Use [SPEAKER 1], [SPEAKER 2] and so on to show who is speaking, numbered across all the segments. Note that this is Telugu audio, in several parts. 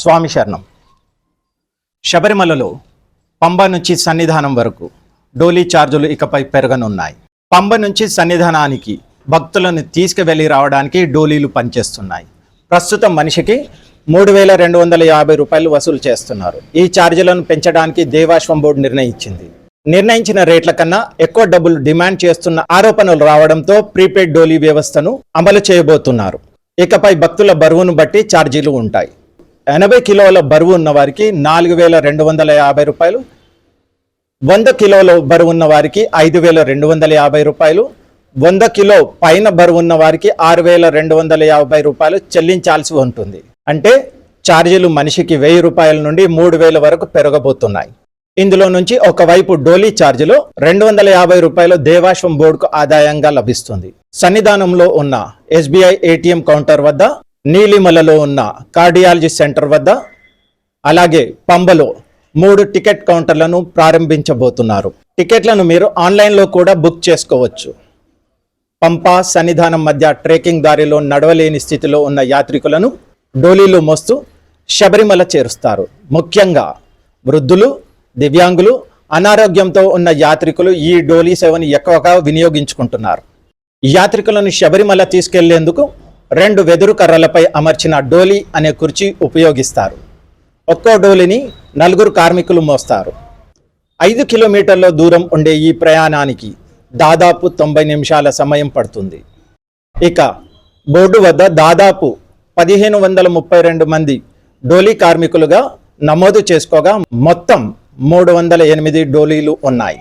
[SPEAKER 1] స్వామి శరణం. శబరిమలలో పంబ నుంచి సన్నిధానం వరకు డోలీ ఛార్జులు ఇకపై పెరగనున్నాయి. పంబ నుంచి సన్నిధానానికి భక్తులను తీసుకువెళ్ళి రావడానికి డోలీలు పనిచేస్తున్నాయి. ప్రస్తుతం మనిషికి మూడు వేల రెండు వందల యాభై రూపాయలు వసూలు చేస్తున్నారు. ఈ ఛార్జీలను పెంచడానికి దేవాశ్వం బోర్డు నిర్ణయించింది. నిర్ణయించిన రేట్ల కన్నా ఎక్కువ డబ్బులు డిమాండ్ చేస్తున్న ఆరోపణలు రావడంతో ప్రీపెయిడ్ డోలీ వ్యవస్థను అమలు చేయబోతున్నారు. ఇకపై భక్తుల బరువును బట్టి ఛార్జీలు ఉంటాయి. ఎనభై కిలోల బరువు ఉన్న వారికి నాలుగు వేల రెండు వందల యాభై రూపాయలు వంద కిలోల బరువు ఉన్న వారికి ఐదు వేల రెండు వందల యాభై రూపాయలు వంద కిలో పైన బరువు ఉన్న వారికి ఆరు వేల రెండు వందల యాభై రూపాయలు చెల్లించాల్సి ఉంటుంది. అంటే ఛార్జీలు మనిషికి వెయ్యి రూపాయల నుండి మూడు వేల వరకు పెరగబోతున్నాయి. ఇందులో నుంచి ఒకవైపు డోలీ ఛార్జీలో రెండు వందల యాభై రూపాయలు దేవాశ్వం బోర్డుకు ఆదాయంగా లభిస్తుంది. సన్నిధానంలో ఉన్న ఎస్బీఐ ఏటీఎం కౌంటర్ వద్ద నీలిమలలో ఉన్న కార్డియాలజీ సెంటర్ వద్ద అలాగే పంబలో మూడు టికెట్ కౌంటర్లను ప్రారంభించబోతున్నారు. టికెట్లను మీరు ఆన్లైన్లో కూడా బుక్ చేసుకోవచ్చు. పంప సన్నిధానం మధ్య ట్రెక్కింగ్ దారిలో నడవలేని స్థితిలో ఉన్న యాత్రికులను డోలీలు మోస్తూ శబరిమల చేరుస్తారు. ముఖ్యంగా వృద్ధులు దివ్యాంగులు అనారోగ్యంతో ఉన్న యాత్రికులు ఈ డోలీ సేవను ఎక్కువగా వినియోగించుకుంటున్నారు. యాత్రికులను శబరిమల తీసుకెళ్ళేందుకు రెండు వెదురు కర్రలపై అమర్చిన డోలీ అనే కుర్చీ ఉపయోగిస్తారు. ఒక్కో డోలిని నలుగురు కార్మికులు మోస్తారు. ఐదు కిలోమీటర్ల దూరం ఉండే ఈ ప్రయాణానికి దాదాపు తొంభై నిమిషాల సమయం పడుతుంది. ఇక బోర్డు వద్ద దాదాపు పదిహేను వందల ముప్పై రెండు మంది డోలీ కార్మికులుగా నమోదు చేసుకోగా మొత్తం మూడు వందల ఎనిమిది డోలీలు ఉన్నాయి.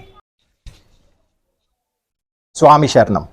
[SPEAKER 1] స్వామి శరణం.